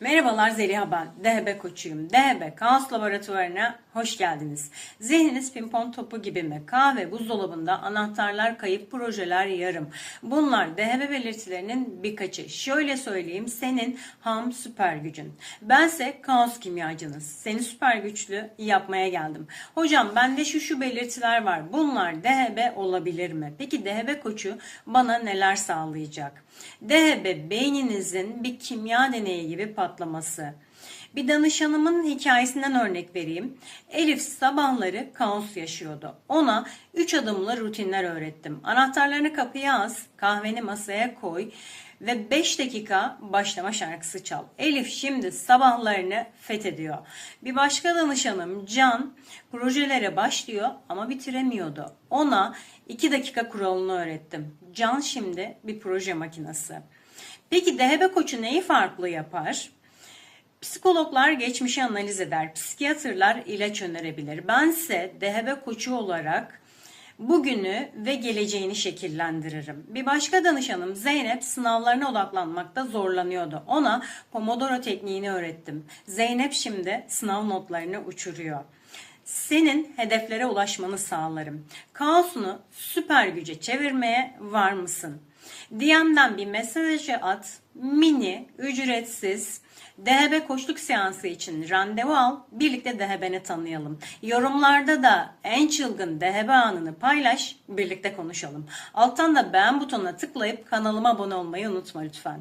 Merhabalar Zeliha ben. DHB koçuyum. DHB Kaos Laboratuvarına hoş geldiniz. Zihniniz pimpon topu gibi mi? Kahve buzdolabında anahtarlar kayıp, projeler yarım. Bunlar DHB belirtilerinin birkaçı. Şöyle söyleyeyim senin ham süper gücün. Bense kaos kimyacınız. Seni süper güçlü yapmaya geldim. Hocam bende şu şu belirtiler var. Bunlar DHB olabilir mi? Peki DHB koçu bana neler sağlayacak? DHB beyninizin bir kimya deneyi gibi patlaması. Bir danışanımın hikayesinden örnek vereyim. Elif sabahları kaos yaşıyordu. Ona 3 adımlı rutinler öğrettim. Anahtarlarını kapıya as, kahveni masaya koy ve 5 dakika başlama şarkısı çal. Elif şimdi sabahlarını fethediyor. Bir başka danışanım Can projelere başlıyor ama bitiremiyordu. Ona 2 dakika kuralını öğrettim. Can şimdi bir proje makinesi. Peki DHB koçu neyi farklı yapar? Psikologlar geçmişi analiz eder, psikiyatrlar ilaç önerebilir. Bense DHB koçu olarak bugünü ve geleceğini şekillendiririm. Bir başka danışanım Zeynep sınavlarına odaklanmakta zorlanıyordu. Ona Pomodoro tekniğini öğrettim. Zeynep şimdi sınav notlarını uçuruyor. Senin hedeflere ulaşmanı sağlarım. Kaosunu süper güce çevirmeye var mısın? DM'den bir mesaj at. Mini, ücretsiz, DHB koçluk seansı için randevu al. Birlikte DHB'ni tanıyalım. Yorumlarda da en çılgın DHB anını paylaş. Birlikte konuşalım. Alttan da beğen butonuna tıklayıp kanalıma abone olmayı unutma lütfen.